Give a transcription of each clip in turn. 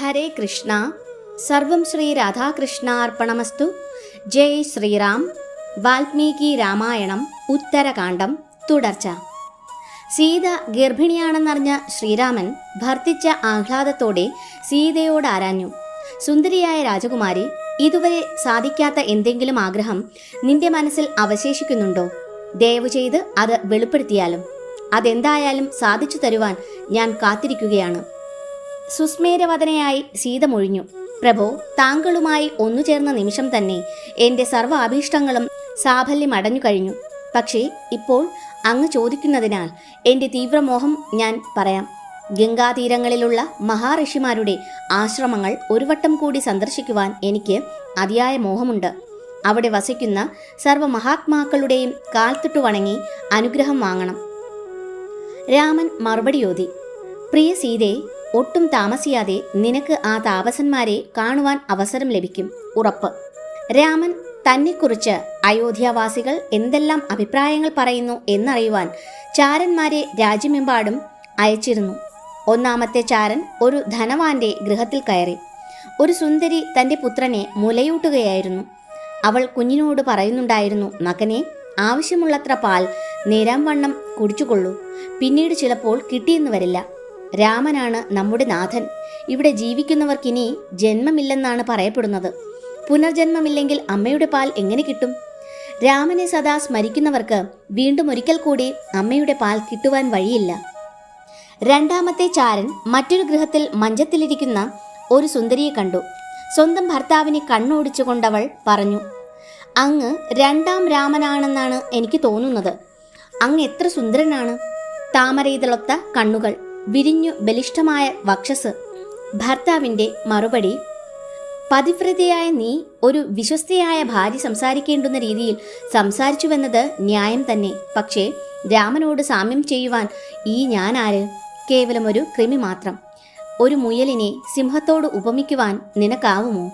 ഹരേ കൃഷ്ണ. സർവം ശ്രീ രാധാകൃഷ്ണാർപ്പണമസ്തു ജയ് ശ്രീറാം. വാൽമീകി രാമായണം ഉത്തരകാണ്ഡം തുടർച്ച. സീത ഗർഭിണിയാണെന്നറിഞ്ഞ ശ്രീരാമൻ ഭർത്തിച്ച ആഹ്ലാദത്തോടെ സീതയോട് ആരാഞ്ഞു. സുന്ദരിയായ രാജകുമാരി ഇതുവരെ സാധിക്കാത്ത എന്തെങ്കിലും ആഗ്രഹം നിന്റെ മനസ്സിൽ അവശേഷിക്കുന്നുണ്ടോ? ദയവു ചെയ്ത് അത് വെളിപ്പെടുത്തിയാലും. അതെന്തായാലും സാധിച്ചു തരുവാൻ ഞാൻ കാത്തിരിക്കുകയാണ്. സുസ്മേരവദനയായി സീത മൊഴിഞ്ഞു പ്രഭോ താങ്കളുമായി ഒന്നു ചേർന്ന നിമിഷം തന്നെ എന്റെ സർവ അഭീഷ്ടങ്ങളും സാഫല്യം അടഞ്ഞു കഴിഞ്ഞു. പക്ഷേ ഇപ്പോൾ അങ്ങ് ചോദിക്കുന്നതിനാൽ എന്റെ തീവ്രമോഹം ഞാൻ പറയാം. ഗംഗാതീരങ്ങളിലുള്ള മഹാഋഷിമാരുടെ ആശ്രമങ്ങൾ ഒരു വട്ടം കൂടി സന്ദർശിക്കുവാൻ എനിക്ക് അതിയായ മോഹമുണ്ട്. അവിടെ വസിക്കുന്ന സർവ മഹാത്മാക്കളുടെയും കാൽത്തിട്ടു വണങ്ങി അനുഗ്രഹം വാങ്ങണം. രാമൻ മറുപടിയോതി പ്രിയ സീതേ ഒട്ടും താമസിയാതെ നിനക്ക് ആ താപസന്മാരെ കാണുവാൻ അവസരം ലഭിക്കും. ഉറപ്പ്. രാമൻ തന്നെക്കുറിച്ച് അയോധ്യാവാസികൾ എന്തെല്ലാം അഭിപ്രായങ്ങൾ പറയുന്നു എന്നറിയുവാൻ ചാരന്മാരെ രാജ്യമെമ്പാടും അയച്ചിരുന്നു. ഒന്നാമത്തെ ചാരൻ ഒരു ധനവാന്റെ ഗൃഹത്തിൽ കയറി. ഒരു സുന്ദരി തന്റെ പുത്രനെ മുലയൂട്ടുകയായിരുന്നു. അവൾ കുഞ്ഞിനോട് പറയുന്നുണ്ടായിരുന്നു മകനെ ആവശ്യമുള്ളത്ര പാൽ നേരാം വണ്ണം കുടിച്ചുകൊള്ളൂ. പിന്നീട് ചിലപ്പോൾ കിട്ടിയെന്ന് വരില്ല. രാമനാണ് നമ്മുടെ നാഥൻ. ഇവിടെ ജീവിക്കുന്നവർക്കിനി ജന്മമില്ലെന്നാണ് പറയപ്പെടുന്നത്. പുനർജന്മമില്ലെങ്കിൽ അമ്മയുടെ പാൽ എങ്ങനെ കിട്ടും? രാമനെ സദാ സ്മരിക്കുന്നവർക്ക് വീണ്ടും ഒരിക്കൽ കൂടി അമ്മയുടെ പാൽ കിട്ടുവാൻ വഴിയില്ല. രണ്ടാമത്തെ ചാരൻ മറ്റൊരു ഗൃഹത്തിൽ മഞ്ചത്തിലിരിക്കുന്ന ഒരു സുന്ദരിയെ കണ്ടു. സ്വന്തം ഭർത്താവിനെ കണ്ണോടിച്ചുകൊണ്ടവൾ പറഞ്ഞു അങ്ങ് രണ്ടാം രാമനാണെന്നാണ് എനിക്ക് തോന്നുന്നത്. അങ്ങ് എത്ര സുന്ദരനാണ്. താമരയിതളൊത്ത കണ്ണുകൾ. വിരിഞ്ഞു ബലിഷ്ഠമായ വക്ഷസ്. ഭർത്താവിന്റെ മറുപടി പതിവ്രതയായ നീ ഒരു വിശ്വസ്തയായ ഭാര്യ സംസാരിക്കേണ്ടുന്ന രീതിയിൽ സംസാരിച്ചുവെന്നത് ന്യായം തന്നെ. പക്ഷേ രാമനോട് സാമ്യം ചെയ്യുവാൻ ഈ ഞാനാര്? കേവലം ഒരു കൃമി മാത്രം. ഒരു മുയലിനെ സിംഹത്തോട് ഉപമിക്കുവാൻ നിനക്കാവുമോ?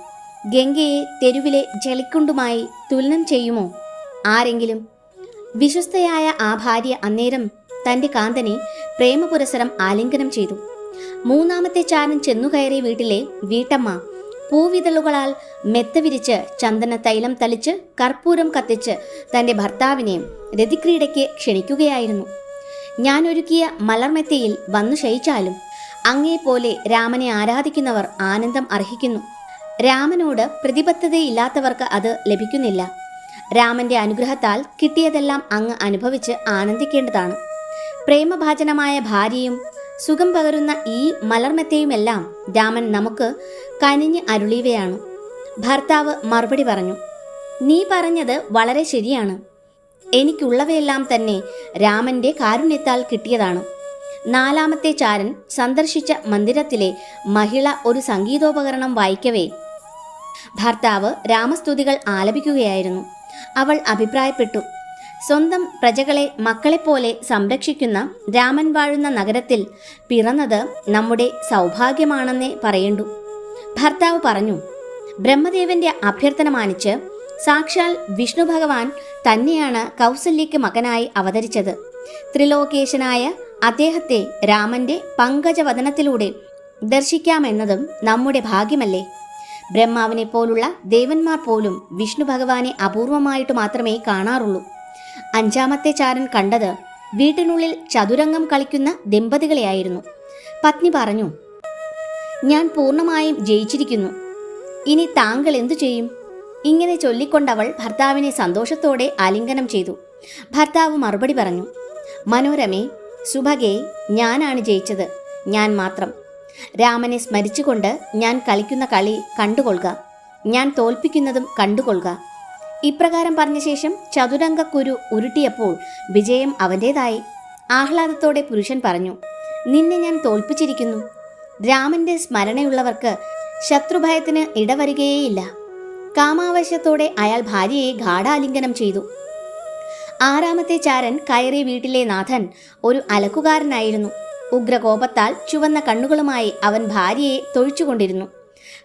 ഗംഗയെ തെരുവിലെ ജളിക്കുണ്ടുമായി തുലനം ചെയ്യുമോ? ആരെങ്കിലും? വിശ്വസ്തയായ ആ ഭാര്യ അന്നേരം തന്റെ കാന്തനെ പ്രേമപുരസരം ആലിംഗനം ചെയ്തു. മൂന്നാമത്തെ ചാരൻ ചെന്നുകയറിയ വീട്ടിലെ വീട്ടമ്മ പൂവിതളുകളാൽ മെത്ത വിരിച്ച് ചന്ദന തൈലം തളിച്ച് കർപ്പൂരം കത്തിച്ച് തന്റെ ഭർത്താവിനെയും രതിക്രീഡയ്ക്ക് ക്ഷണിക്കുകയായിരുന്നു. ഞാൻ ഒരുക്കിയ മലർമെത്തയിൽ വന്നു ശയിച്ചാലും അങ്ങേപോലെ രാമനെ ആരാധിക്കുന്നവർ ആനന്ദം അർഹിക്കുന്നു. രാമനോട് പ്രതിബദ്ധതയില്ലാത്തവർക്ക് അത് ലഭിക്കുന്നില്ല. രാമന്റെ അനുഗ്രഹത്താൽ കിട്ടിയതെല്ലാം അങ്ങ് അനുഭവിച്ച് ആനന്ദിക്കേണ്ടതാണ്. പ്രേമഭാജനമായ ഭാര്യയും സുഖം പകരുന്ന ഈ മലർമെത്തയുമെല്ലാം രാമൻ നമുക്ക് കനിഞ്ഞ് അരുളിയവയാണ്. ഭർത്താവ് മറുപടി പറഞ്ഞു നീ പറഞ്ഞത് വളരെ ശരിയാണ്. എനിക്കുള്ളവയെല്ലാം തന്നെ രാമന്റെ കാരുണ്യത്താൽ കിട്ടിയതാണ്. നാലാമത്തെ ചാരൻ സന്ദർശിച്ച മന്ദിരത്തിലെ മഹിള ഒരു സംഗീതോപകരണം വായിക്കവേ. ഭർത്താവ് രാമസ്തുതികൾ ആലപിക്കുകയായിരുന്നു. അവൾ അഭിപ്രായപ്പെട്ടു സ്വന്തം പ്രജകളെ മക്കളെപ്പോലെ സംരക്ഷിക്കുന്ന രാമൻ വാഴുന്ന നഗരത്തിൽ പിറന്നത് നമ്മുടെ സൗഭാഗ്യമാണെന്നേ പറയണ്ടു. ഭർത്താവ് പറഞ്ഞു ബ്രഹ്മദേവന്റെ അഭ്യർത്ഥന മാനിച്ച് സാക്ഷാൽ വിഷ്ണു ഭഗവാൻ തന്നെയാണ് കൗസല്യയ്ക്ക് മകനായി അവതരിച്ചത്. ത്രിലോകേശനായ അദ്ദേഹത്തെ രാമന്റെ പങ്കജവദനത്തിലൂടെ ദർശിക്കാമെന്നതും നമ്മുടെ ഭാഗ്യമല്ലേ? ബ്രഹ്മാവിനെ പോലുള്ള ദേവന്മാർ പോലും വിഷ്ണു ഭഗവാനെ അപൂർവമായിട്ട് മാത്രമേ കാണാറുള്ളൂ. അഞ്ചാമത്തെ ചാരൻ കണ്ടത് വീട്ടിനുള്ളിൽ ചതുരംഗം കളിക്കുന്ന ദമ്പതികളെയായിരുന്നു. പത്നി പറഞ്ഞു ഞാൻ പൂർണമായും ജയിച്ചിരിക്കുന്നു. ഇനി താങ്കൾ എന്തു ചെയ്യും? ഇങ്ങനെ ചൊല്ലിക്കൊണ്ടവൾ ഭർത്താവിനെ സന്തോഷത്തോടെ ആലിംഗനം ചെയ്തു. ഭർത്താവ് മറുപടി പറഞ്ഞു മനോരമേ സുഭഗേ ഞാനാണ് ജയിച്ചത്. ഞാൻ മാത്രം. രാമനെ സ്മരിച്ചുകൊണ്ട് ഞാൻ കളിക്കുന്ന കളി കണ്ടുകൊള്ളുക. ഞാൻ തോൽപ്പിക്കുന്നതും കണ്ടുകൊള്ളുക. ഇപ്രകാരം പറഞ്ഞ ശേഷം ചതുരംഗ കുരു ഉരുട്ടിയപ്പോൾ വിജയം അവന്റേതായി ആഹ്ലാദത്തോടെ പുരുഷൻ പറഞ്ഞു നിന്നെ ഞാൻ തോൽപ്പിച്ചിരിക്കുന്നു. രാമന്റെ സ്മരണയുള്ളവർക്ക് ശത്രുഭയത്തിന് ഇടവരികയേയില്ല. കാമാവശ്യത്തോടെ അയാൾ ഭാര്യയെ ഗാഠാലിംഗനം ചെയ്തു. ആറാമത്തെ ചാരൻ കയറി വീട്ടിലെ നാഥൻ ഒരു അലക്കുകാരനായിരുന്നു. ഉഗ്രകോപത്താൽ ചുവന്ന കണ്ണുകളുമായി അവൻ ഭാര്യയെ തൊഴിച്ചുകൊണ്ടിരുന്നു.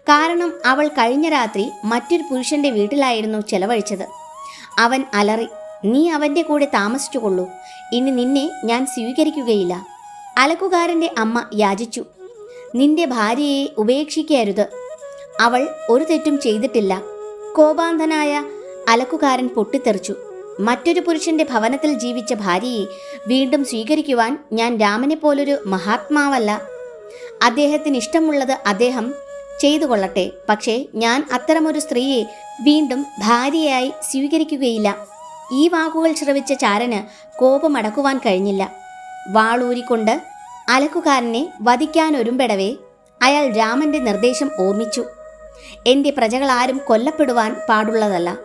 കാരണം അവൾ കഴിഞ്ഞ രാത്രി മറ്റൊരു പുരുഷന്റെ വീട്ടിലായിരുന്നു ചെലവഴിച്ചത്. അവൻ അലറി നീ അവന്റെ കൂടെ താമസിച്ചുകൊള്ളൂ. ഇനി നിന്നെ ഞാൻ സ്വീകരിക്കുകയില്ല. അലക്കുകാരന്റെ അമ്മ യാചിച്ചു നിന്റെ ഭാര്യയെ ഉപേക്ഷിക്കരുത്. അവൾ ഒരു തെറ്റും ചെയ്തിട്ടില്ല. കോപാന്തനായ അലക്കുകാരൻ പൊട്ടിത്തെറിച്ചു മറ്റൊരു പുരുഷന്റെ ഭവനത്തിൽ ജീവിച്ച ഭാര്യയെ വീണ്ടും സ്വീകരിക്കുവാൻ ഞാൻ രാമനെ പോലൊരു മഹാത്മാവല്ല. അദ്ദേഹത്തിന് ഇഷ്ടമുള്ളത് അദ്ദേഹം ചെയ്തു കൊള്ളട്ടെ പക്ഷേ ഞാൻ അത്തരമൊരു സ്ത്രീയെ വീണ്ടും ഭാര്യയായി സ്വീകരിക്കുകയില്ല. ഈ വാക്കുകൾ ശ്രവിച്ച ചാരന് കോപമടക്കുവാൻ കഴിഞ്ഞില്ല. വാളൂരിക്കൊണ്ട് അലക്കുകാരനെ വധിക്കാനൊരുമ്പെടവേ അയാൾ രാമന്റെ നിർദ്ദേശം ഓർമ്മിച്ചു. എന്റെ പ്രജകളാരും കൊല്ലപ്പെടുവാൻ പാടുള്ളതല്ല.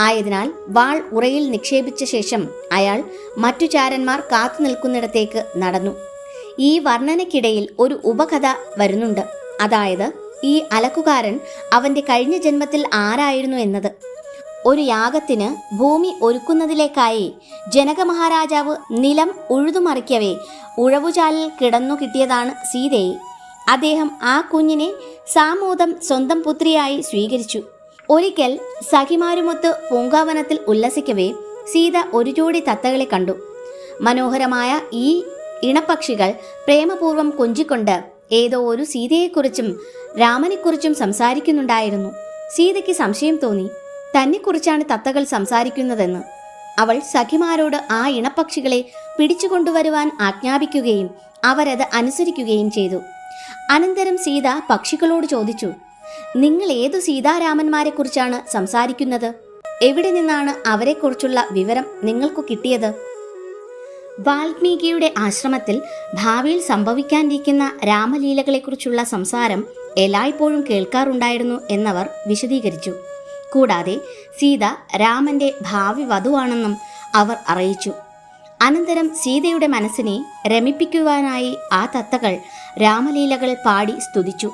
ആയതിനാൽ വാൾ ഉറയിൽ നിക്ഷേപിച്ച ശേഷം അയാൾ മറ്റു ചാരന്മാർ കാത്തു നിൽക്കുന്നിടത്തേക്ക് നടന്നു. ഈ വർണനയ്ക്കിടയിൽ ഒരു ഉപകഥ വരുന്നുണ്ട്. അതായത് ഈ അലക്കുകാരൻ അവന്റെ കഴിഞ്ഞ ജന്മത്തിൽ ആരായിരുന്നു എന്നത്? ഒരു യാഗത്തിന് ഭൂമി ഒരുക്കുന്നതിലേക്കായി ജനക മഹാരാജാവ് നിലം ഉഴുതുമറിക്കവേ ഉഴവുചാലിൽ കിടന്നു കിട്ടിയതാണ് സീതയെ. അദ്ദേഹം ആ കുഞ്ഞിനെ സാമൂതം സ്വന്തം പുത്രിയായി സ്വീകരിച്ചു. ഒരിക്കൽ സഖിമാരുമൊത്ത് പൂങ്കാവനത്തിൽ ഉല്ലസിക്കവേ സീത ഒരു ജോടി തത്തകളെ കണ്ടു. മനോഹരമായ ഈ ഇണപക്ഷികൾ പ്രേമപൂർവം കൊഞ്ചിക്കൊണ്ട് ഏതോ ഒരു സീതയെക്കുറിച്ചും രാമനെക്കുറിച്ചും സംസാരിക്കുന്നുണ്ടായിരുന്നു. സീതയ്ക്ക് സംശയം തോന്നി. തന്നെക്കുറിച്ചാണ് തത്തകൾ സംസാരിക്കുന്നതെന്ന്. അവൾ സഖിമാരോട് ആ ഇണപക്ഷികളെ പിടിച്ചുകൊണ്ടുവരുവാൻ ആജ്ഞാപിക്കുകയും അവരത് അനുസരിക്കുകയും ചെയ്തു. അനന്തരം സീത പക്ഷികളോട് ചോദിച്ചു നിങ്ങൾ ഏതു സീതാരാമന്മാരെക്കുറിച്ചാണ് സംസാരിക്കുന്നത്? എവിടെ നിന്നാണ് അവരെക്കുറിച്ചുള്ള വിവരം നിങ്ങൾക്ക് കിട്ടിയത്? വാൽമീകിയുടെ ആശ്രമത്തിൽ ഭാവിയിൽ സംഭവിക്കാനിരിക്കുന്ന രാമലീലകളെക്കുറിച്ചുള്ള സംസാരം എല്ലായ്പ്പോഴും കേൾക്കാറുണ്ടായിരുന്നു എന്നവർ വിശദീകരിച്ചു. കൂടാതെ സീത രാമന്റെ ഭാവി വധുവാണെന്നും അവർ അറിയിച്ചു. അനന്തരം സീതയുടെ മനസ്സിനെ രമിപ്പിക്കുവാനായി ആ തത്തകൾ രാമലീലകൾ പാടി സ്തുതിച്ചു.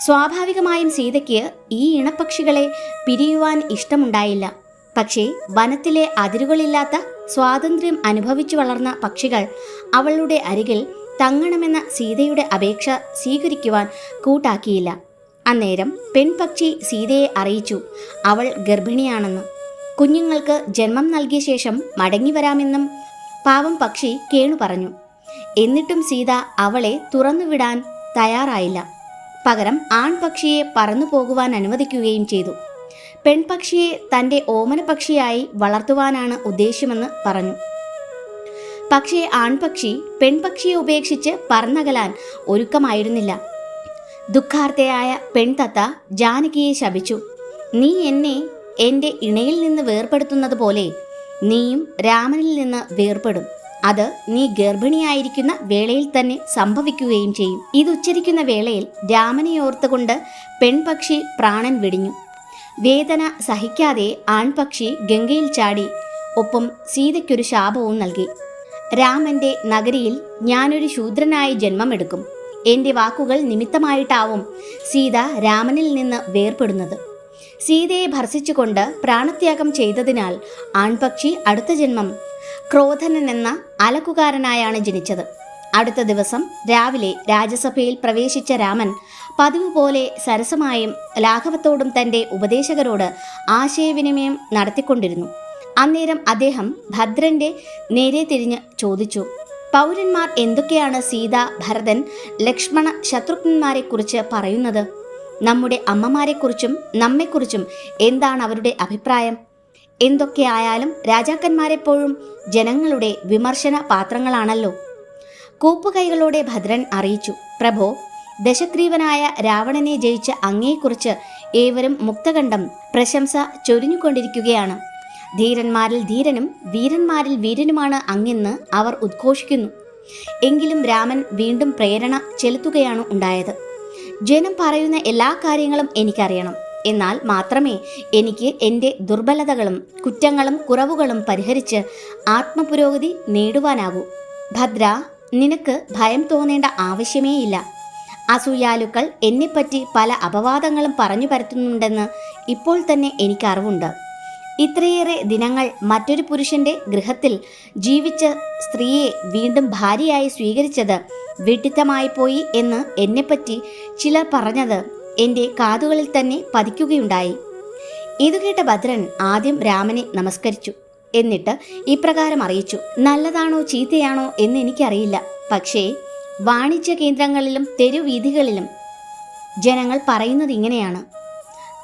സ്വാഭാവികമായും സീതയ്ക്ക് ഈ ഇണപ്പക്ഷികളെ പിരിയുവാൻ ഇഷ്ടമുണ്ടായില്ല. പക്ഷേ വനത്തിലെ അതിരുകളില്ലാത്ത സ്വാതന്ത്ര്യം അനുഭവിച്ചു വളർന്ന പക്ഷികൾ അവളുടെ അരികിൽ തങ്ങണമെന്ന സീതയുടെ അപേക്ഷ സ്വീകരിക്കുവാൻ കൂട്ടാക്കിയില്ല. അന്നേരം പെൺപക്ഷി സീതയെ അറിയിച്ചു അവൾ ഗർഭിണിയാണെന്ന്. കുഞ്ഞുങ്ങൾക്ക് ജന്മം നൽകിയ ശേഷം മടങ്ങി വരാമെന്നും പാവം പക്ഷി കേണു പറഞ്ഞു. എന്നിട്ടും സീത അവളെ തുറന്നുവിടാൻ തയ്യാറായില്ല. പകരം ആൺപക്ഷിയെ പറന്നു പോകുവാൻ അനുവദിക്കുകയും ചെയ്തു. പെൺപക്ഷിയെ തന്റെ ഓമനപക്ഷിയായി വളർത്തുവാനാണ് ഉദ്ദേശ്യമെന്ന് പറഞ്ഞു. പക്ഷേ ആൺപക്ഷി പെൺപക്ഷിയെ ഉപേക്ഷിച്ച് പറന്നകലാൻ ഒരുക്കമായിരുന്നില്ല. ദുഃഖാർത്തയായ പെൺതത്ത ജാനകിയെ ശപിച്ചു. നീ എന്നെ എന്റെ ഇണയിൽ നിന്ന് വേർപെടുത്തുന്നത് പോലെ നീയും രാമനിൽ നിന്ന് വേർപെടും അത് നീ ഗർഭിണിയായിരിക്കുന്ന വേളയിൽ തന്നെ സംഭവിക്കുകയും ചെയ്യും ഇതുച്ചരിക്കുന്ന വേളയിൽ രാമനെ ഓർത്തുകൊണ്ട് പെൺപക്ഷി പ്രാണൻ വെടിഞ്ഞു. വേദന സഹിക്കാതെ ആൺപക്ഷി ഗംഗയിൽ ചാടി. ഒപ്പം സീതയ്ക്കൊരു ശാപവും നൽകി. രാമന്റെ നഗരിയിൽ ഞാനൊരു ശൂദ്രനായി ജന്മമെടുക്കും. എന്റെ വാക്കുകൾ നിമിത്തമായിട്ടാവും സീത രാമനിൽ നിന്ന് വേർപെടുന്നത്. സീതയെ ഭർസിച്ചുകൊണ്ട് പ്രാണത്യാഗം ചെയ്തതിനാൽ ആൺപക്ഷി അടുത്ത ജന്മം ക്രോധനൻ എന്ന അലക്കുകാരനായാണ് ജനിച്ചത്. അടുത്ത ദിവസം രാവിലെ രാജ്യസഭയിൽ പ്രവേശിച്ച രാമൻ പതിവ് പോലെ സരസമായും ലാഘവത്തോടും തന്റെ ഉപദേശകരോട് ആശയവിനിമയം നടത്തിക്കൊണ്ടിരുന്നു. അന്നേരം അദ്ദേഹം ഭദ്രന്റെ നേരെ തിരിഞ്ഞ് ചോദിച്ചു പൗരന്മാർ എന്തൊക്കെയാണ് സീത ഭരതൻ ലക്ഷ്മണ ശത്രുഘ്നന്മാരെക്കുറിച്ച് പറയുന്നത്? നമ്മുടെ അമ്മമാരെക്കുറിച്ചും നമ്മെക്കുറിച്ചും എന്താണ് അവരുടെ അഭിപ്രായം? എന്തൊക്കെയായാലും രാജാക്കന്മാരെപ്പോഴും ജനങ്ങളുടെ വിമർശന പാത്രങ്ങളാണല്ലോ കൂപ്പുകൈകളോടെ ഭദ്രൻ അറിയിച്ചു പ്രഭോ ദശഗ്രീവനായ രാവണനെ ജയിച്ച അങ്ങയെക്കുറിച്ച് ഏവരും മുക്തകണ്ഠം പ്രശംസ ചൊരിഞ്ഞുകൊണ്ടിരിക്കുകയാണ്. ധീരന്മാരിൽ ധീരനും വീരന്മാരിൽ വീരനുമാണ് അങ്ങെന്ന് അവർ ഉദ്ഘോഷിക്കുന്നു. എങ്കിലും രാമൻ വീണ്ടും പ്രേരണ ചെലുത്തുകയാണ് ഉണ്ടായത്. ജനം പറയുന്ന എല്ലാ കാര്യങ്ങളും എനിക്കറിയണം. എന്നാൽ മാത്രമേ എനിക്ക് എന്റെ ദുർബലതകളും കുറ്റങ്ങളും കുറവുകളും പരിഹരിച്ച് ആത്മപുരോഗതി നേടുവാനാകൂ. ഭദ്ര നിനക്ക് ഭയം തോന്നേണ്ട ആവശ്യമേയില്ല. അസൂയാലുക്കൾ എന്നെപ്പറ്റി പല അപവാദങ്ങളും പറഞ്ഞു പരത്തുന്നുണ്ടെന്ന് ഇപ്പോൾ തന്നെ എനിക്ക് അറിവുണ്ട് ഇത്രയേറെ ദിനങ്ങൾ മറ്റൊരു പുരുഷന്റെ ഗൃഹത്തിൽ ജീവിച്ച സ്ത്രീയെ വീണ്ടും ഭാര്യയായി സ്വീകരിച്ചത് വിഡിത്തമായി പോയി എന്ന് എന്നെപ്പറ്റി ചിലർ പറഞ്ഞത് എന്റെ കാതുകളിൽ തന്നെ പതിക്കുകയുണ്ടായി. ഇത് കേട്ട ഭദ്രൻ ആദ്യം രാമനെ നമസ്കരിച്ചു. എന്നിട്ട് ഇപ്രകാരം അറിയിച്ചു നല്ലതാണോ ചീത്തയാണോ എന്ന് എനിക്കറിയില്ല. പക്ഷേ വാണിജ്യ കേന്ദ്രങ്ങളിലും തെരുവീഥികളിലും ജനങ്ങൾ പറയുന്നത് ഇങ്ങനെയാണ്.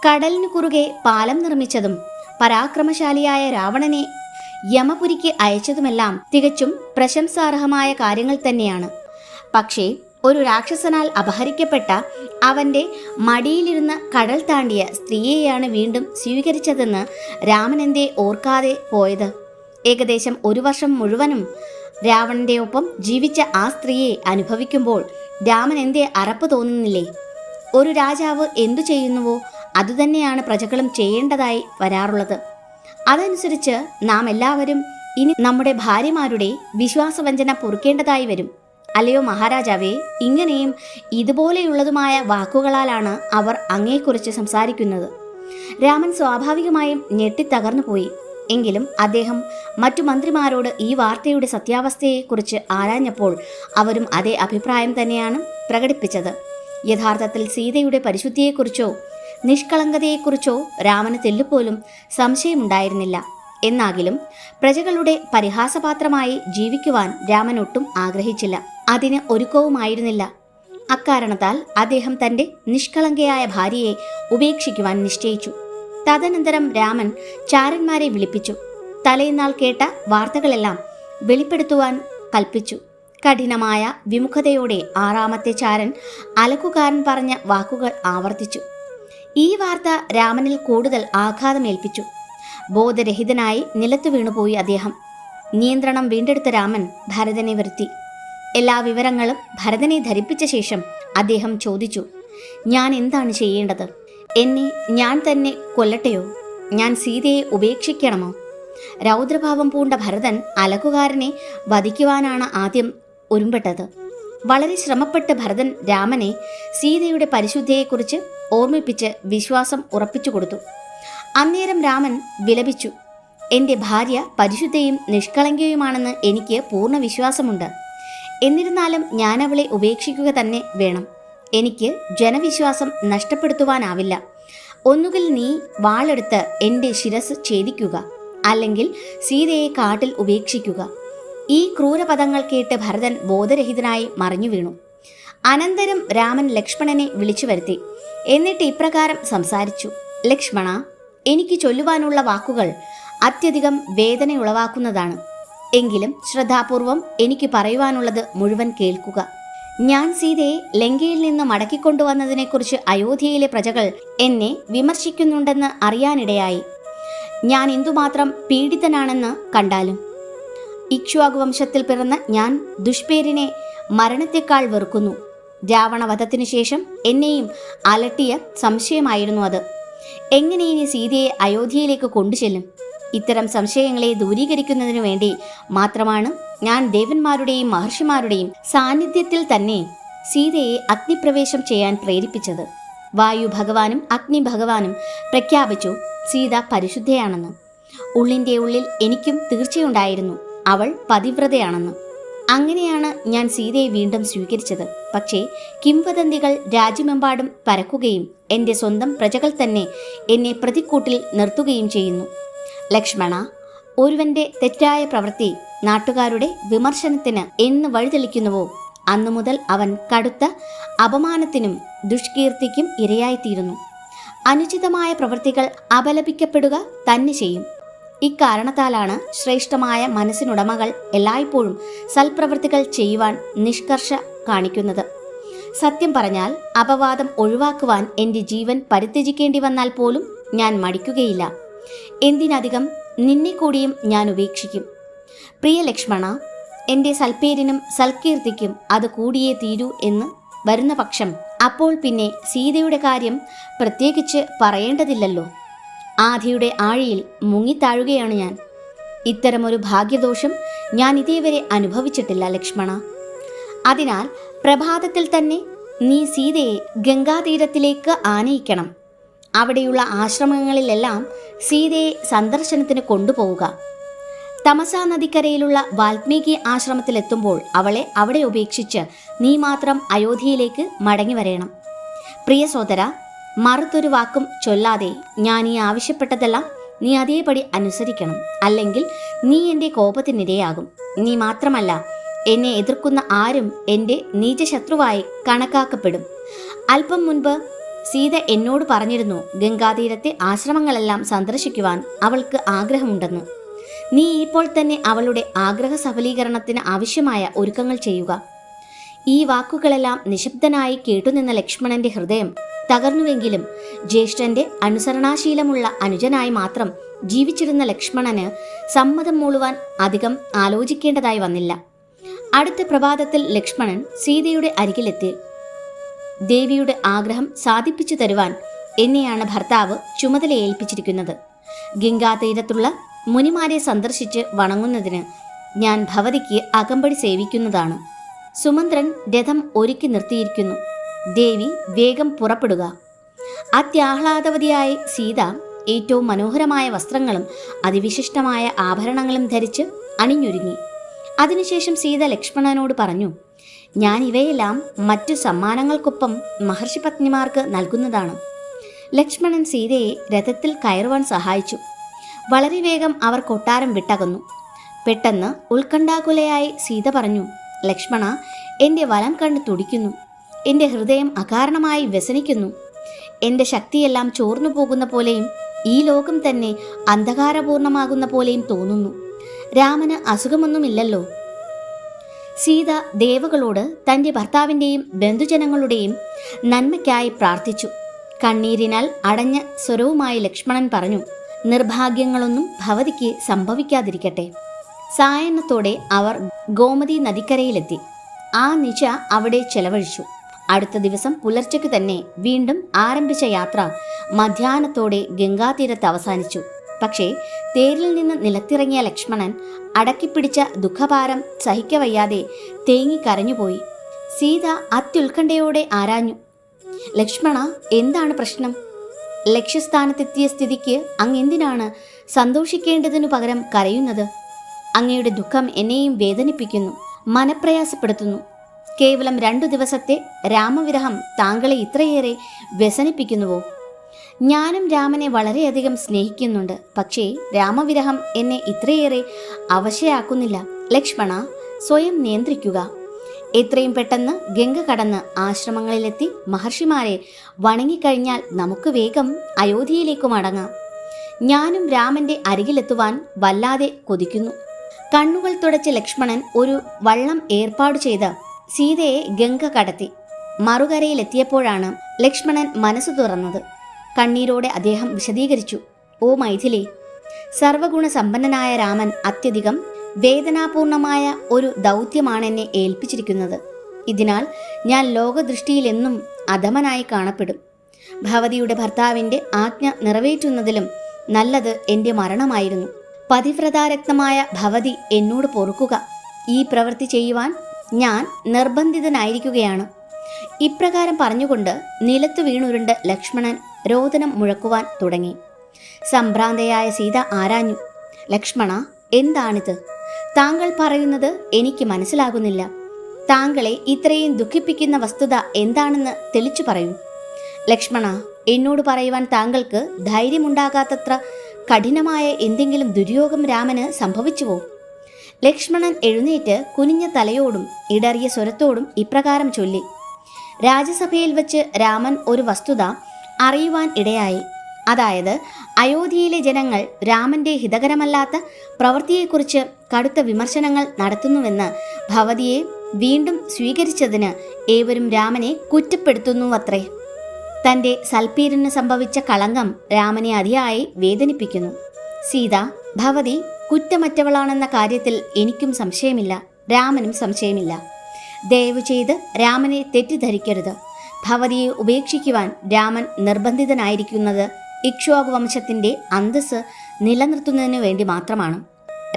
കടലിന് കുറുകെ പാലം നിർമ്മിച്ചതും പരാക്രമശാലിയായ രാവണനെ യമപുരിക്ക് അയച്ചതുമെല്ലാം തികച്ചും പ്രശംസാർഹമായ കാര്യങ്ങൾ തന്നെയാണ്. പക്ഷേ ഒരു രാക്ഷസനാൽ അപഹരിക്കപ്പെട്ട അവന്റെ മടിയിലിരുന്ന കടൽ താണ്ടിയ സ്ത്രീയെയാണ് വീണ്ടും സ്വീകരിച്ചതെന്ന് രാമനെന്തേ ഓർക്കാതെ പോയത്. ഏകദേശം ഒരു വർഷം മുഴുവനും രാവണന്റെ ഒപ്പം ജീവിച്ച ആ സ്ത്രീയെ അനുഭവിക്കുമ്പോൾ രാമൻ എന്തേ അറപ്പ് തോന്നുന്നില്ലേ? ഒരു രാജാവ് എന്തു ചെയ്യുന്നുവോ അതുതന്നെയാണ് പ്രജകളും ചെയ്യേണ്ടതായി വരാറുള്ളത്. അതനുസരിച്ച് നാം എല്ലാവരും ഇനി നമ്മുടെ ഭാര്യമാരുടെ വിശ്വാസവഞ്ചന പൊറുക്കേണ്ടതായി വരും. അല്ലയോ മഹാരാജാവേ ഇങ്ങനെയും ഇതുപോലെയുള്ളതുമായ വാക്കുകളാലാണ് അവർ അങ്ങയെക്കുറിച്ച് സംസാരിക്കുന്നത്. രാമൻ സ്വാഭാവികമായും ഞെട്ടിത്തകർന്നു പോയി എങ്കിലും അദ്ദേഹം മറ്റു മന്ത്രിമാരോട് ഈ വാർത്തയുടെ സത്യാവസ്ഥയെക്കുറിച്ച് ആരാഞ്ഞപ്പോൾ അവരും അതേ അഭിപ്രായം തന്നെയാണ് പ്രകടിപ്പിച്ചത്. യഥാർത്ഥത്തിൽ സീതയുടെ പരിശുദ്ധിയെക്കുറിച്ചോ നിഷ്കളങ്കതയെക്കുറിച്ചോ രാമന് തെല്ലുപോലും സംശയമുണ്ടായിരുന്നില്ല. എന്നാകിലും പ്രജകളുടെ പരിഹാസപാത്രമായി ജീവിക്കുവാൻ രാമൻ ഒട്ടും ആഗ്രഹിച്ചില്ല. അതിന് ഒരുക്കവുമായിരുന്നില്ല. അക്കാരണത്താൽ അദ്ദേഹം തന്റെ നിഷ്കളങ്കയായ ഭാര്യയെ ഉപേക്ഷിക്കുവാൻ നിശ്ചയിച്ചു. തദനന്തരം രാമൻ ചാരന്മാരെ വിളിപ്പിച്ചു. തലേന്നാൾ കേട്ട വാർത്തകളെല്ലാം വെളിപ്പെടുത്തുവാൻ കൽപ്പിച്ചു. കഠിനമായ വിമുഖതയോടെ ആറാമത്തെ ചാരൻ അലക്കുകാരൻ പറഞ്ഞ വാക്കുകൾ ആവർത്തിച്ചു. ഈ വാർത്ത രാമനിൽ കൂടുതൽ ആഘാതമേൽപ്പിച്ചു. ബോധരഹിതനായി നിലത്തു വീണുപോയി അദ്ദേഹം. നിയന്ത്രണം വീണ്ടെടുത്ത രാമൻ ഭരതനെ വരുത്തി. എല്ലാ വിവരങ്ങളും ഭരതനെ ധരിപ്പിച്ച ശേഷം അദ്ദേഹം ചോദിച്ചു ഞാൻ എന്താണ് ചെയ്യേണ്ടത്? എന്നെ ഞാൻ തന്നെ കൊല്ലട്ടെയോ? ഞാൻ സീതയെ ഉപേക്ഷിക്കണമോ? രൗദ്രഭാവം പൂണ്ട ഭരതൻ അലകുകാരനെ വധിക്കുവാനാണ് ആദ്യം ഒരുമ്പെട്ടത്. വളരെ ശ്രമപ്പെട്ട് ഭരതൻ രാമനെ സീതയുടെ പരിശുദ്ധിയെക്കുറിച്ച് ഓർമ്മിപ്പിച്ച് വിശ്വാസം ഉറപ്പിച്ചു കൊടുത്തു. അന്നേരം രാമൻ വിലപിച്ചു എന്റെ ഭാര്യ പരിശുദ്ധയും നിഷ്കളങ്കയുമാണെന്ന് എനിക്ക് പൂർണ വിശ്വാസമുണ്ട്. എന്നിരുന്നാലും ഞാൻ അവളെ ഉപേക്ഷിക്കുക തന്നെ വേണം. എനിക്ക് ജനവിശ്വാസം നഷ്ടപ്പെടുത്തുവാനാവില്ല. ഒന്നുകിൽ നീ വാളെടുത്ത് എന്റെ ശിരസ് ഛേദിക്കുക അല്ലെങ്കിൽ സീതയെ കാട്ടിൽ ഉപേക്ഷിക്കുക. ഈ ക്രൂരപദങ്ങൾ കേട്ട് ഭരതൻ ബോധരഹിതനായി മറിഞ്ഞു വീണു. അനന്തരം രാമൻ ലക്ഷ്മണനെ വിളിച്ചു വരുത്തി. എന്നിട്ട് ഇപ്രകാരം സംസാരിച്ചു. ലക്ഷ്മണ എനിക്ക് ചൊല്ലുവാനുള്ള വാക്കുകൾ അത്യധികം വേദനയുളവാക്കുന്നതാണ്. എങ്കിലും ശ്രദ്ധാപൂർവം എനിക്ക് പറയുവാനുള്ളത് മുഴുവൻ കേൾക്കുക. ഞാൻ സീതയെ ലങ്കയിൽ നിന്ന് മടക്കിക്കൊണ്ടുവന്നതിനെക്കുറിച്ച് അയോധ്യയിലെ പ്രജകൾ എന്നെ വിമർശിക്കുന്നുണ്ടെന്ന് അറിയാനിടയായി. ഞാൻ എന്തുമാത്രം പീഡിതനാണെന്ന് കണ്ടാലും. ഇക്ഷ്വാകു വംശത്തിൽ പിറന്ന ഞാൻ ദുഷ്പേരിനെ മരണത്തെക്കാൾ വെറുക്കുന്നു. രാവണവധത്തിനു ശേഷം എന്നെയും അലട്ടിയ സംശയമായിരുന്നു അത്. എങ്ങനെ ഇനി സീതയെ അയോധ്യയിലേക്ക് കൊണ്ടുചെല്ലും? ഇത്തരം സംശയങ്ങളെ ദൂരീകരിക്കുന്നതിനു വേണ്ടി മാത്രമാണ് ഞാൻ ദേവന്മാരുടെയും മഹർഷിമാരുടെയും സാന്നിധ്യത്തിൽ തന്നെ സീതയെ അഗ്നിപ്രവേശം ചെയ്യാൻ പ്രേരിപ്പിച്ചത്. വായു ഭഗവാനും അഗ്നി ഭഗവാനും പ്രഖ്യാപിച്ചു സീത പരിശുദ്ധയാണെന്ന്. ഉള്ളിന്റെ ഉള്ളിൽ എനിക്കും തീർച്ചയുണ്ടായിരുന്നു. അവൾ പതിവ്രതയാണെന്ന്. അങ്ങനെയാണ് ഞാൻ സീതയെ വീണ്ടും സ്വീകരിച്ചത്. പക്ഷേ കിംവദന്തികൾ രാജ്യമെമ്പാടും പരക്കുകയും എന്റെ സ്വന്തം പ്രജകൾ തന്നെ എന്നെ പ്രതിക്കൂട്ടിൽ നിർത്തുകയും ചെയ്യുന്നു. ലക്ഷ്മണ ഒരുവന്റെ തെറ്റായ പ്രവൃത്തി നാട്ടുകാരുടെ വിമർശനത്തിന് എന്ന് വഴിതെളിക്കുന്നുവോ? അന്നു മുതൽ അവൻ കടുത്ത അപമാനത്തിനും ദുഷ്കീർത്തിക്കും ഇരയായിത്തീരുന്നു. അനുചിതമായ പ്രവൃത്തികൾ അപലപിക്കപ്പെടുക തന്നെ ചെയ്യും. ഇക്കാരണത്താലാണ് ശ്രേഷ്ഠമായ മനസ്സിനുടമകൾ എല്ലായ്പ്പോഴും സൽപ്രവൃത്തികൾ ചെയ്യുവാൻ നിഷ്കർഷ കാണിക്കുന്നത്. സത്യം പറഞ്ഞാൽ അപവാദം ഒഴിവാക്കുവാൻ എന്റെ ജീവൻ പരിത്യജിക്കേണ്ടി വന്നാൽ പോലും ഞാൻ മടിക്കുകയില്ല. എന്തിനധികം നിന്നെ കൂടിയും ഞാൻ ഉപേക്ഷിക്കും. പ്രിയ ലക്ഷ്മണ എന്റെ സൽപ്പേരിനും സൽകീർത്തിക്കും അത് കൂടിയേ തീരൂ എന്ന് വരുന്ന പക്ഷം അപ്പോൾ പിന്നെ സീതയുടെ കാര്യം പ്രത്യേകിച്ച് പറയേണ്ടതില്ലല്ലോ. ആധിയുടെ ആഴിയിൽ മുങ്ങിത്താഴുകയാണ് ഞാൻ. ഇത്തരമൊരു ഭാഗ്യദോഷം ഞാൻ ഇതേവരെ അനുഭവിച്ചിട്ടില്ല ലക്ഷ്മണ. അതിനാൽ പ്രഭാതത്തിൽ തന്നെ നീ സീതയെ ഗംഗാതീരത്തിലേക്ക് ആനയിക്കണം. അവിടെയുള്ള ആശ്രമങ്ങളിലെല്ലാം സീതയെ സന്ദർശനത്തിന് കൊണ്ടുപോവുക. തമസാ നദിക്കരയിലുള്ള വാൽമീകി ആശ്രമത്തിലെത്തുമ്പോൾ അവളെ അവിടെ ഉപേക്ഷിച്ച് നീ മാത്രം അയോധ്യയിലേക്ക് മടങ്ങി വരയണം പ്രിയ സോദര മറുത്തൊരു വാക്കും ചൊല്ലാതെ ഞാൻ ഈ ആവശ്യപ്പെട്ടതെല്ലാം നീ അതേപടി അനുസരിക്കണം. അല്ലെങ്കിൽ നീ എന്റെ കോപത്തിനിരയാകും. നീ മാത്രമല്ല എന്നെ എതിർക്കുന്ന ആരും എന്റെ നീചശത്രുവായി കണക്കാക്കപ്പെടും. അല്പം മുൻപ് സീത എന്നോട് പറഞ്ഞിരുന്നു ഗംഗാതീരത്തെ ആശ്രമങ്ങളെല്ലാം സന്ദർശിക്കുവാൻ അവൾക്ക് ആഗ്രഹമുണ്ടെന്ന്. നീ ഇപ്പോൾ തന്നെ അവളുടെ ആഗ്രഹ സഫലീകരണത്തിന് ആവശ്യമായ ഒരുക്കങ്ങൾ ചെയ്യുക. ഈ വാക്കുകളെല്ലാം നിശബ്ദനായി കേട്ടുനിന്ന ലക്ഷ്മണന്റെ ഹൃദയം തകർന്നുവെങ്കിലും ജ്യേഷ്ഠന്റെ അനുസരണാശീലമുള്ള അനുജനായി മാത്രം ജീവിച്ചിരുന്ന ലക്ഷ്മണന് സമ്മതം മൂളുവാൻ അധികം ആലോചിക്കേണ്ടതായി വന്നില്ല. അടുത്ത പ്രഭാതത്തിൽ ലക്ഷ്മണൻ സീതയുടെ അരികിലെത്തി. ദേവിയുടെ ആഗ്രഹം സാധിപ്പിച്ചു തരുവാൻ എന്നെയാണ് ഭർത്താവ് ചുമതല ഏൽപ്പിച്ചിരിക്കുന്നത് ഗംഗാതീരത്തുള്ള മുനിമാരെ സന്ദർശിച്ച് വണങ്ങുന്നതിന് ഞാൻ ഭവതിക്ക് അകമ്പടി സേവിക്കുന്നതാണ്. സുമന്ത്രൻ രഥം ഒരുക്കി നിർത്തിയിരിക്കുന്നു. ദേവി വേഗം പുറപ്പെടുക. അത്യാഹ്ലാദവതിയായി സീത ഏറ്റവും മനോഹരമായ വസ്ത്രങ്ങളും അതിവിശിഷ്ടമായ ആഭരണങ്ങളും ധരിച്ച് അണിഞ്ഞൊരുങ്ങി. അതിനുശേഷം സീത ലക്ഷ്മണനോട് പറഞ്ഞു ഞാൻ ഇവയെല്ലാം മറ്റു സമ്മാനങ്ങൾക്കൊപ്പം മഹർഷി പത്നിമാർക്ക് നൽകുന്നതാണ്. ലക്ഷ്മണൻ സീതയെ രഥത്തിൽ കയറുവാൻ സഹായിച്ചു. വളരെ വേഗം അവർ കൊട്ടാരം വിട്ടകന്നു. പെട്ടെന്ന് ഉത്കണ്ഠാകുലയായി സീത പറഞ്ഞു ലക്ഷ്മണ എന്റെ വലം കണ്ട് തുടിക്കുന്നു. എന്റെ ഹൃദയം അകാരണമായി വ്യസനിക്കുന്നു. എന്റെ ശക്തിയെല്ലാം ചോർന്നു പോകുന്ന പോലെയും ഈ ലോകം തന്നെ അന്ധകാരപൂർണമാകുന്ന പോലെയും തോന്നുന്നു. രാമന് അസുഖമൊന്നുമില്ലല്ലോ. സീത ദേവകളോട് തന്റെ ഭർത്താവിന്റെയും ബന്ധുജനങ്ങളുടെയും നന്മയ്ക്കായി പ്രാർത്ഥിച്ചു. കണ്ണീരിനാൽ അടഞ്ഞ സ്വരവുമായി ലക്ഷ്മണൻ പറഞ്ഞു നിർഭാഗ്യങ്ങളൊന്നും ഭവതിക്ക് സംഭവിക്കാതിരിക്കട്ടെ. സായനത്തോടെ അവർ ഗോമതി നദിക്കരയിലെത്തി. ആ നിശ അവിടെ ചെലവഴിച്ചു. അടുത്ത ദിവസം പുലർച്ചയ്ക്ക് തന്നെ വീണ്ടും ആരംഭിച്ച യാത്ര മധ്യാഹ്നത്തോടെ ഗംഗാതീരത്ത് അവസാനിച്ചു. പക്ഷേ തേരിൽ നിന്ന് നിലത്തിറങ്ങിയ ലക്ഷ്മണൻ അടക്കിപ്പിടിച്ച ദുഃഖഭാരം സഹിക്കവയ്യാതെ തേങ്ങി കരഞ്ഞുപോയി സീത അത്യുത്കണ്ഠയോടെ ആരാഞ്ഞു ലക്ഷ്മണ എന്താണ് പ്രശ്നം? ലക്ഷ്യസ്ഥാനത്തെത്തിയ സ്ഥിതിക്ക് അങ്ങ് എന്തിനാണ് സന്തോഷിക്കേണ്ടതിനു പകരം കരയുന്നത്? അങ്ങയുടെ ദുഃഖം എന്നെയും വേദനിപ്പിക്കുന്നു മനപ്രയാസപ്പെടുത്തുന്നു. കേവലം രണ്ടു ദിവസത്തെ രാമവിരഹം താങ്കളെ ഇത്രയേറെ വ്യസനിപ്പിക്കുന്നുവോ? ഞാനും രാമനെ വളരെയധികം സ്നേഹിക്കുന്നുണ്ട്. പക്ഷേ രാമവിരഹം എന്നെ ഇത്രയേറെ അവശയാക്കുന്നില്ല. ലക്ഷ്മണ സ്വയം നിയന്ത്രിക്കുക. എത്രയും പെട്ടെന്ന് ഗംഗ കടന്ന് ആശ്രമങ്ങളിലെത്തി മഹർഷിമാരെ വണങ്ങിക്കഴിഞ്ഞാൽ നമുക്ക് വേഗം അയോധ്യയിലേക്ക് മടങ്ങാം. ഞാനും രാമന്റെ അരികിലെത്തുവാൻ വല്ലാതെ കൊതിക്കുന്നു. കണ്ണുകൾ തുടച്ച ലക്ഷ്മണൻ ഒരു വള്ളം ഏർപ്പാട് ചെയ്ത് സീതയെ ഗംഗ കടത്തി. മറുകരയിലെത്തിയപ്പോഴാണ് ലക്ഷ്മണൻ മനസ്സു തുറന്നത്. കണ്ണീരോടെ അദ്ദേഹം വിശദീകരിച്ചു ഓ മൈഥിലി സർവഗുണ സമ്പന്നനായ രാമൻ അത്യധികം വേദനാപൂർണമായ ഒരു ദൗത്യമാണ് എന്നെ ഏൽപ്പിച്ചിരിക്കുന്നത്. ഇതിനാൽ ഞാൻ ലോകദൃഷ്ടിയിലെന്നും അധമനായി കാണപ്പെടും. ഭവതിയുടെ ഭർത്താവിന്റെ ആജ്ഞ നിറവേറ്റുന്നതിലും നല്ലത് എന്റെ മരണമായിരുന്നു. പതിവ്രതാരക്തമായ ഭവതി എന്നോട് പൊറുക്കുക. ഈ പ്രവൃത്തി ചെയ്യുവാൻ ഞാൻ നിർബന്ധിതനായിരിക്കുകയാണ്. ഇപ്രകാരം പറഞ്ഞുകൊണ്ട് നിലത്തു വീണുരുണ്ട് ലക്ഷ്മണൻ രോദനം മുഴക്കുവാൻ തുടങ്ങി. സംഭ്രാന്തയായ സീത ആരാഞ്ഞു. ലക്ഷ്മണ എന്താണിത്? താങ്കൾ പറയുന്നത് എനിക്ക് മനസ്സിലാകുന്നില്ല. താങ്കളെ ഇത്രയും ദുഃഖിപ്പിക്കുന്ന വസ്തുത എന്താണെന്ന് തെളിച്ചു പറയൂ. ലക്ഷ്മണ എന്നോട് പറയുവാൻ താങ്കൾക്ക് ധൈര്യമുണ്ടാകാത്തത്ര കഠിനമായ എന്തെങ്കിലും ദുര്യോഗം രാമന് സംഭവിച്ചുവോ? ലക്ഷ്മണൻ എഴുന്നേറ്റ് കുനിഞ്ഞ തലയോടും ഇടറിയ സ്വരത്തോടും ഇപ്രകാരം ചൊല്ലി. രാജ്യസഭയിൽ വച്ച് രാമൻ ഒരു വസ്തുത അറിയുവാൻ ഇടയായി. അതായത് അയോധ്യയിലെ ജനങ്ങൾ രാമന്റെ ഹിതകരമല്ലാത്ത പ്രവൃത്തിയെക്കുറിച്ച് കടുത്ത വിമർശനങ്ങൾ നടത്തുന്നുവെന്ന് ഭവതിയെ വീണ്ടും സ്വീകരിച്ചതിന് ഏവരും രാമനെ കുറ്റപ്പെടുത്തുന്നുവത്രേ. തന്റെ സൽപ്പീരന് സംഭവിച്ച കളങ്കം രാമനെ അതിയായി വേദനിപ്പിക്കുന്നു. സീത ഭവതി കുറ്റമറ്റവളാണെന്ന കാര്യത്തിൽ എനിക്കും സംശയമില്ല. രാമനും സംശയമില്ല. ദയവ് ചെയ്ത് രാമനെ തെറ്റിദ്ധരിക്കരുത്. ഭവതിയെ ഉപേക്ഷിക്കുവാൻ രാമൻ നിർബന്ധിതനായിരിക്കുന്നത് ഇക്ഷ്വാകു വംശത്തിന്റെ അന്തസ് നിലനിർത്തുന്നതിനു വേണ്ടി മാത്രമാണ്.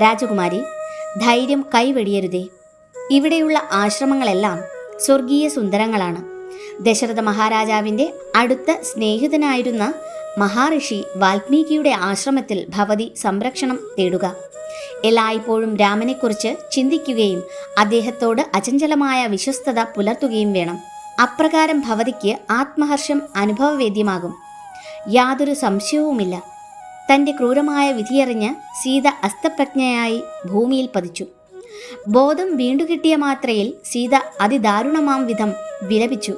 രാജകുമാരി ധൈര്യം കൈവെടിയരുതേ. ഇവിടെയുള്ള ആശ്രമങ്ങളെല്ലാം സ്വർഗീയ സുന്ദരങ്ങളാണ്. ദശരഥ മഹാരാജാവിന്റെ അടുത്ത സ്നേഹിതനായിരുന്ന മഹാഋഷി വാൽമീകിയുടെ ആശ്രമത്തിൽ ഭവതി സംരക്ഷണം തേടുക. എല്ലായ്പ്പോഴും രാമനെക്കുറിച്ച് ചിന്തിക്കുകയും അദ്ദേഹത്തോട് അചഞ്ചലമായ വിശ്വസ്തത പുലർത്തുകയും വേണം. അപ്രകാരം ഭവതിക്ക് ആത്മഹർഷം അനുഭവവേദ്യമാകും. യാതൊരു സംശയവുമില്ല. തന്റെ ക്രൂരമായ വിധിയറിഞ്ഞ് സീത അസ്തപ്രജ്ഞയായി ഭൂമിയിൽ പതിച്ചു. ബോധം വീണ്ടു കിട്ടിയ മാത്രയിൽ സീത അതിദാരുണമാം വിധം വിലപിച്ചു.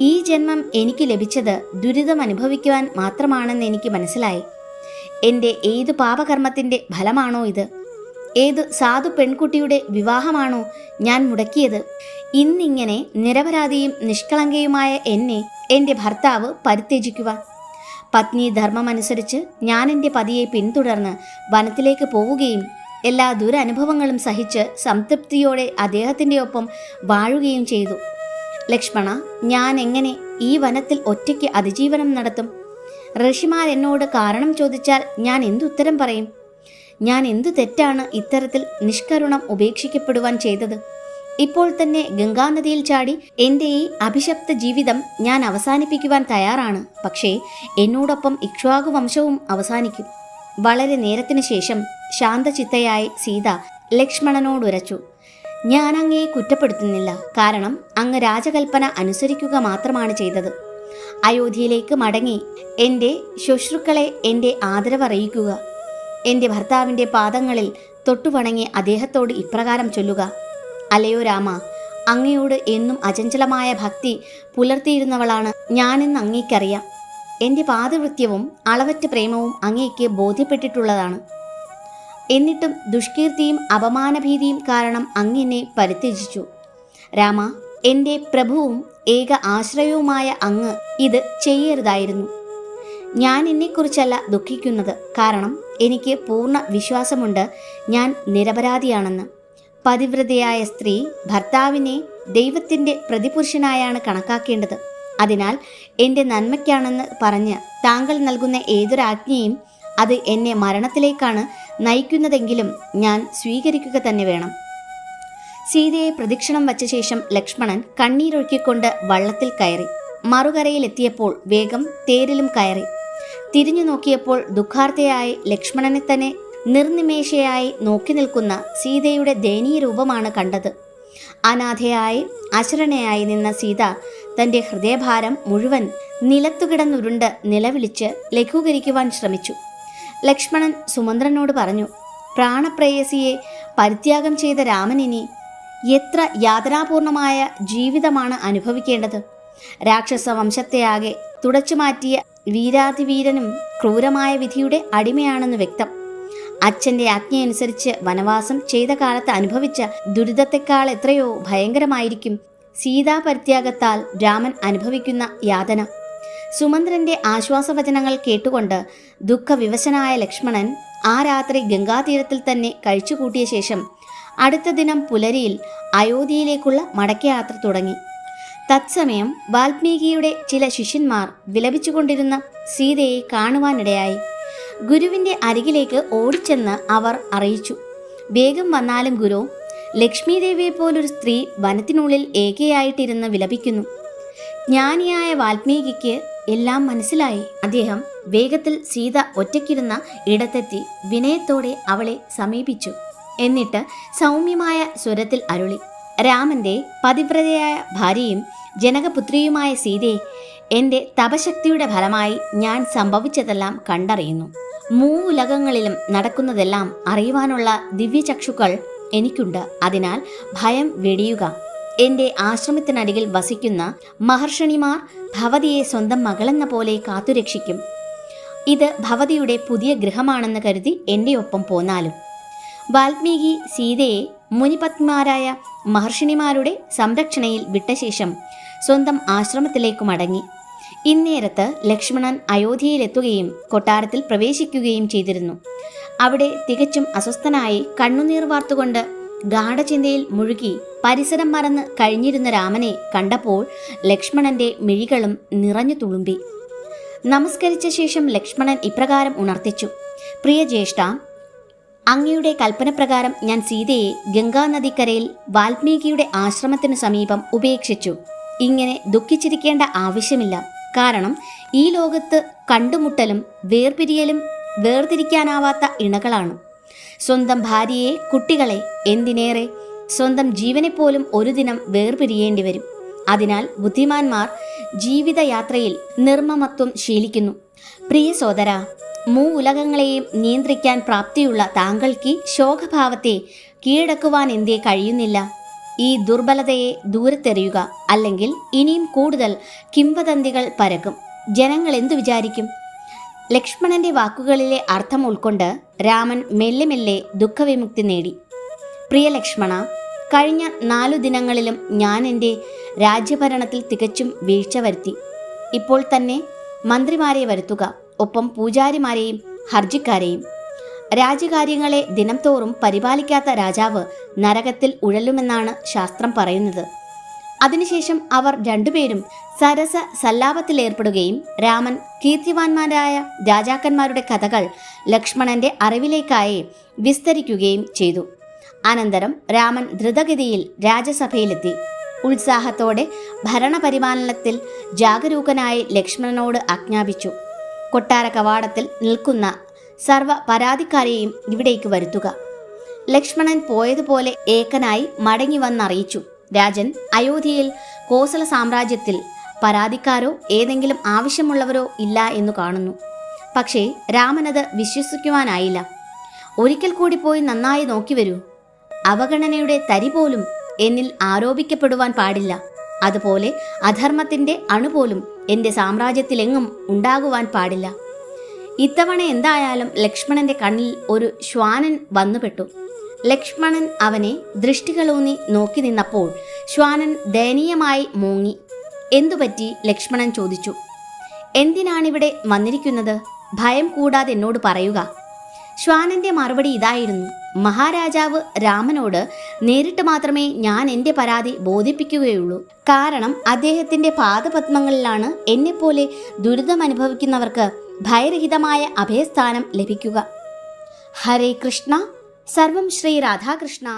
ഈ ജന്മം എനിക്ക് ലഭിച്ചത് ദുരിതം അനുഭവിക്കുവാൻ മാത്രമാണെന്ന് എനിക്ക് മനസ്സിലായി. എന്റെ ഏതു പാപകർമ്മത്തിന്റെ ഫലമാണോ ഇത്? ഏതു സാധു പെൺകുട്ടിയുടെ വിവാഹമാണോ ഞാൻ മുടക്കിയത്? ഇന്നിങ്ങനെ നിരപരാധിയും നിഷ്കളങ്കയുമായ എന്നെ എന്റെ ഭർത്താവ് പരിത്യജിക്കുവാൻ പത്നി ധർമ്മമനുസരിച്ച് ഞാൻ എന്റെ പതിയെ പിന്തുടർന്ന് വനത്തിലേക്ക് പോവുകയും എല്ലാ ദുരനുഭവങ്ങളും സഹിച്ച് സംതൃപ്തിയോടെ അദ്ദേഹത്തിന്റെ ഒപ്പം വാഴുകയും ചെയ്തു. ലക്ഷ്മണ ഞാൻ എങ്ങനെ ഈ വനത്തിൽ ഒറ്റയ്ക്ക് അതിജീവനം നടത്തും? ഋഷിമാർ എന്നോട് കാരണം ചോദിച്ചാൽ ഞാൻ എന്തുത്തരം പറയും? ഞാൻ എന്തു തെറ്റാണ് ഇത്തരത്തിൽ നിഷ്കരുണം ഉപേക്ഷിക്കപ്പെടുവാൻ ചെയ്തത്? ഇപ്പോൾ തന്നെ ഗംഗാനദിയിൽ ചാടി എന്റെ ഈ അഭിശപ്ത ജീവിതം ഞാൻ അവസാനിപ്പിക്കുവാൻ തയ്യാറാണ്. പക്ഷേ എന്നോടൊപ്പം ഇക്ഷ്വാകു വംശവും അവസാനിക്കും. വളരെ നേരത്തിനു ശേഷം ശാന്തചിത്തയായി സീത ലക്ഷ്മണനോടുരച്ചു. ഞാൻ അങ്ങയെ കുറ്റപ്പെടുത്തുന്നില്ല. കാരണം അങ്ങ് രാജകൽപ്പന അനുസരിക്കുക മാത്രമാണ് ചെയ്തത്. അയോധ്യയിലേക്ക് മടങ്ങി എന്റെ ശുശ്രുക്കളെ എന്റെ ആദരവറിയിക്കുക. എന്റെ ഭർത്താവിന്റെ പാദങ്ങളിൽ തൊട്ടുപണങ്ങി അദ്ദേഹത്തോട് ഇപ്രകാരം ചൊല്ലുക. അലയോ രാമ അങ്ങയോട് എന്നും അചഞ്ചലമായ ഭക്തി പുലർത്തിയിരുന്നവളാണ് ഞാനെന്ന് അങ്ങേക്കറിയാം. എന്റെ പാതിവൃത്യവും അളവറ്റ പ്രേമവും അങ്ങേക്ക് ബോധ്യപ്പെട്ടിട്ടുള്ളതാണ്. എന്നിട്ടും ദുഷ്കീർത്തിയും അപമാനഭീതിയും കാരണം അങ്ങെന്നെ പരിത്യജിച്ചു. രാമ എന്റെ പ്രഭുവും ഏക ആശ്രയവുമായ അങ്ങ് ഇത് ചെയ്യരുതായിരുന്നു. ഞാൻ എന്നെക്കുറിച്ചല്ല ദുഃഖിക്കുന്നത്. കാരണം എനിക്ക് പൂർണ വിശ്വാസമുണ്ട്. ഞാൻ നിരപരാധിയാണെന്ന്. പതിവ്രതയായ സ്ത്രീ ഭർത്താവിനെ ദൈവത്തിന്റെ പ്രതിപുരുഷനായാണ് കണക്കാക്കേണ്ടത്. അതിനാൽ എന്റെ നന്മയ്ക്കാണെന്ന് പറഞ്ഞ് താങ്കൾ നൽകുന്ന ഏതൊരാജ്ഞയും അത് എന്നെ മരണത്തിലേക്കാണ് നയിക്കുന്നതെങ്കിലും ഞാൻ സ്വീകരിക്കുക തന്നെ വേണം. സീതയെ പ്രദക്ഷിണം വച്ച ശേഷം ലക്ഷ്മണൻ കണ്ണീരൊഴുക്കിക്കൊണ്ട് വള്ളത്തിൽ കയറി. മറുകരയിലെത്തിയപ്പോൾ വേഗം തേരിലും കയറി. തിരിഞ്ഞു നോക്കിയപ്പോൾ ദുഃഖാർത്ഥയായി ലക്ഷ്മണനെ തന്നെ നിർനിമേഷയായി നോക്കി നിൽക്കുന്ന സീതയുടെ ദയനീയ രൂപമാണ് കണ്ടത്. അനാഥയായി അശരണയായി നിന്ന സീത തന്റെ ഹൃദയഭാരം മുഴുവൻ നിലത്തുകിടന്നുരുണ്ട് നിലവിളിച്ച് ലഘൂകരിക്കുവാൻ ശ്രമിച്ചു. ലക്ഷ്മണൻ സുമന്ത്രനോട് പറഞ്ഞു പ്രാണപ്രേയസിയെ പരിത്യാഗം ചെയ്ത രാമനിനി എത്ര യാതനാപൂർണമായ ജീവിതമാണ് അനുഭവിക്കേണ്ടത്. രാക്ഷസ വംശത്തെയാകെ തുടച്ചുമാറ്റിയ വീരാതിവീരനും ക്രൂരമായ വിധിയുടെ അടിമയാണെന്ന് വ്യക്തം. അച്ഛന്റെ ആജ്ഞയനുസരിച്ച് വനവാസം ചെയ്ത കാലത്ത് അനുഭവിച്ച ദുരിതത്തെക്കാൾ എത്രയോ ഭയങ്കരമായിരിക്കും സീതാ പരിത്യാഗത്താൽ രാമൻ അനുഭവിക്കുന്ന യാതന. സുമന്ത്രന്റെ ആശ്വാസവചനങ്ങൾ കേട്ടുകൊണ്ട് ദുഃഖവിവശനായ ലക്ഷ്മണൻ ആ രാത്രി ഗംഗാതീരത്തിൽ തന്നെ കഴിച്ചുകൂട്ടിയ ശേഷം അടുത്ത ദിനം പുലരിയിൽ അയോധ്യയിലേക്കുള്ള മടക്കയാത്ര തുടങ്ങി. തത്സമയം വാൽമീകിയുടെ ചില ശിഷ്യന്മാർ വിലപിച്ചുകൊണ്ടിരുന്ന സീതയെ കാണുവാനിടയായി. ഗുരുവിന്റെ അരികിലേക്ക് ഓടിച്ചെന്ന് അവർ അറിയിച്ചു. വേഗം വന്നാലും ഗുരു ലക്ഷ്മീദേവിയെ പോലൊരു സ്ത്രീ വനത്തിനുള്ളിൽ ഏകയായിട്ടിരുന്ന് വിലപിക്കുന്നു. ജ്ഞാനിയായ വാൽമീകിക്ക് എല്ലാം മനസ്സിലായി. അദ്ദേഹം വേഗത്തിൽ സീത ഒറ്റയ്ക്കിരുന്ന ഇടത്തെത്തി വിനയത്തോടെ അവളെ സമീപിച്ചു. എന്നിട്ട് സൗമ്യമായ സ്വരത്തിൽ അരുളി രാമന്റെ പതിവ്രതയായ ഭാര്യയും ജനകപുത്രിയുമായ സീതയെ എന്റെ തപശക്തിയുടെ ഫലമായി ഞാൻ സംഭവിച്ചതെല്ലാം കണ്ടറിയുന്നു. മൂലകങ്ങളിലും നടക്കുന്നതെല്ലാം അറിയുവാനുള്ള ദിവ്യചക്ഷുക്കൾ എനിക്കുണ്ട്. അതിനാൽ ഭയം വെടിയുക. എന്റെ ആശ്രമത്തിനരികിൽ വസിക്കുന്ന മഹർഷണിമാർ ഭവതിയെ സ്വന്തം മകളെന്ന പോലെ കാത്തുരക്ഷിക്കും. ഇത് ഭവതിയുടെ പുതിയ ഗൃഹമാണെന്ന് കരുതി എന്റെ ഒപ്പം പോന്നാലും. വാൽമീകി സീതയെ മുനിപത്മാരായ മഹർഷിണിമാരുടെ സംരക്ഷണയിൽ വിട്ടശേഷം സ്വന്തം ആശ്രമത്തിലേക്ക് മടങ്ങി. ഇന്നേരത്ത് ലക്ഷ്മണൻ അയോധ്യയിലെത്തുകയും കൊട്ടാരത്തിൽ പ്രവേശിക്കുകയും ചെയ്തിരുന്നു. അവിടെ തികച്ചും അസ്വസ്ഥനായി കണ്ണുനീർ വാർത്തുകൊണ്ട് ഗാഠചിന്തയിൽ മുഴുകി പരിസരം മറന്ന് കഴിഞ്ഞിരുന്ന രാമനെ കണ്ടപ്പോൾ ലക്ഷ്മണന്റെ മിഴികളും നിറഞ്ഞു തുളുമ്പി. നമസ്കരിച്ച ശേഷം ലക്ഷ്മണൻ ഇപ്രകാരം ഉണർത്തിച്ചു. പ്രിയ ജ്യേഷ്ഠ അങ്ങയുടെ കൽപ്പനപ്രകാരം ഞാൻ സീതയെ ഗംഗാനദിക്കരയിൽ വാൽമീകിയുടെ ആശ്രമത്തിനു സമീപം ഉപേക്ഷിച്ചു. ഇങ്ങനെ ദുഃഖിച്ചിരിക്കേണ്ട ആവശ്യമില്ല. കാരണം ഈ ലോകത്ത് കണ്ടുമുട്ടലും വേർപിരിയലും വേർതിരിക്കാനാവാത്ത ഇണകളാണ്. സ്വന്തം ഭാര്യയെ കുട്ടികളെ എന്തിനേറെ? സ്വന്തം ജീവനെപ്പോലും ഒരു ദിനം വേർപിരിയേണ്ടി വരും അതിനാൽ ബുദ്ധിമാന്മാർ ജീവിതയാത്രയിൽ നിർമ്മമത്വം ശീലിക്കുന്നു. പ്രിയ സോദര മൂ ഉലകങ്ങളെയും നിയന്ത്രിക്കാൻ പ്രാപ്തിയുള്ള താങ്കൾക്ക് ശോകഭാവത്തെ കീഴടക്കുവാൻ എന്തേ കഴിയുന്നില്ല? ഈ ദുർബലതയെ ദൂരത്തെറിയുക അല്ലെങ്കിൽ ഇനിയും കൂടുതൽ കിംവദന്തികൾ പരക്കും. ജനങ്ങൾ എന്തു വിചാരിക്കും? ലക്ഷ്മണന്റെ വാക്കുകളിലെ അർത്ഥം ഉൾക്കൊണ്ട് രാമൻ മെല്ലെ മെല്ലെ ദുഃഖവിമുക്തി നേടി. പ്രിയ ലക്ഷ്മണ കഴിഞ്ഞ നാലു ദിനങ്ങളിലും ഞാൻ എന്റെ രാജ്യഭരണത്തിൽ തികച്ചും വീഴ്ച വരുത്തി. ഇപ്പോൾ തന്നെ മന്ത്രിമാരെ വരുത്തുക ഒപ്പം പൂജാരിമാരെയും ഹർജിക്കാരെയും. രാജ്യകാര്യങ്ങളെ ദിനംതോറും പരിപാലിക്കാത്ത രാജാവ് നരകത്തിൽ ഉഴലുമെന്നാണ് ശാസ്ത്രം പറയുന്നത്. അതിനുശേഷം അവർ രണ്ടുപേരും സരസ സല്ലാപത്തിലേർപ്പെടുകയും രാമൻ കീർത്തിവാന്മാരായ രാജാക്കന്മാരുടെ കഥകൾ ലക്ഷ്മണന്റെ അറിവിലേക്കായി വിസ്തരിക്കുകയും ചെയ്തു. അനന്തരം രാമൻ ദ്രുതഗതിയിൽ രാജസഭയിലെത്തി. ഉത്സാഹത്തോടെ ഭരണപരിപാലനത്തിൽ ജാഗരൂകനായി ലക്ഷ്മണനോട് ആജ്ഞാപിച്ചു. കൊട്ടാര കവാടത്തിൽ നിൽക്കുന്ന സർവ പരാതിക്കാരെയും ഇവിടേക്ക് വരുത്തുക. ലക്ഷ്മണൻ പോയതുപോലെ ഏക്കനായി മടങ്ങി വന്നറിയിച്ചു. രാജൻ അയോധ്യയിൽ കോസല സാമ്രാജ്യത്തിൽ പരാതിക്കാരോ ഏതെങ്കിലും ആവശ്യമുള്ളവരോ ഇല്ല എന്നു കാണുന്നു. പക്ഷേ രാമനത് വിശ്വസിക്കുവാനായില്ല. ഒരിക്കൽ കൂടി പോയി നന്നായി നോക്കി വരൂ അവഗണനയുടെ തരി പോലും എന്നിൽ ആരോപിക്കപ്പെടുവാൻ പാടില്ല. അതുപോലെ അധർമ്മത്തിന്റെ അണുപോലും എന്റെ സാമ്രാജ്യത്തിലെങ്ങും ഉണ്ടാകുവാൻ പാടില്ല. ഇത്തവണ എന്തായാലും ലക്ഷ്മണന്റെ കണ്ണിൽ ഒരു ശ്വാനൻ വന്നുപെട്ടു. ലക്ഷ്മണൻ അവനെ ദൃഷ്ടികളൂന്നി നോക്കി നിന്നപ്പോൾ ശ്വാനൻ ദയനീയമായി മൂങ്ങി. എന്തുപറ്റി ലക്ഷ്മണൻ ചോദിച്ചു. എന്തിനാണിവിടെ വന്നിരിക്കുന്നത്? ഭയം കൂടാതെ എന്നോട് പറയുക. ശ്വാനന്റെ മറുപടി ഇതായിരുന്നു. മഹാരാജാവ് രാമനോട് നേരിട്ട് മാത്രമേ ഞാൻ എന്റെ പരാതി ബോധിപ്പിക്കുകയുള്ളൂ. കാരണം അദ്ദേഹത്തിന്റെ പാദപത്മങ്ങളിലാണ് എന്നെപ്പോലെ ദുരിതം അനുഭവിക്കുന്നവർക്ക് ഭയരഹിതമായ അഭയസ്ഥാനം ലഭിക്കുക. ഹരേ കൃഷ്ണ. സർവം ശ്രീ രാധാകൃഷ്ണ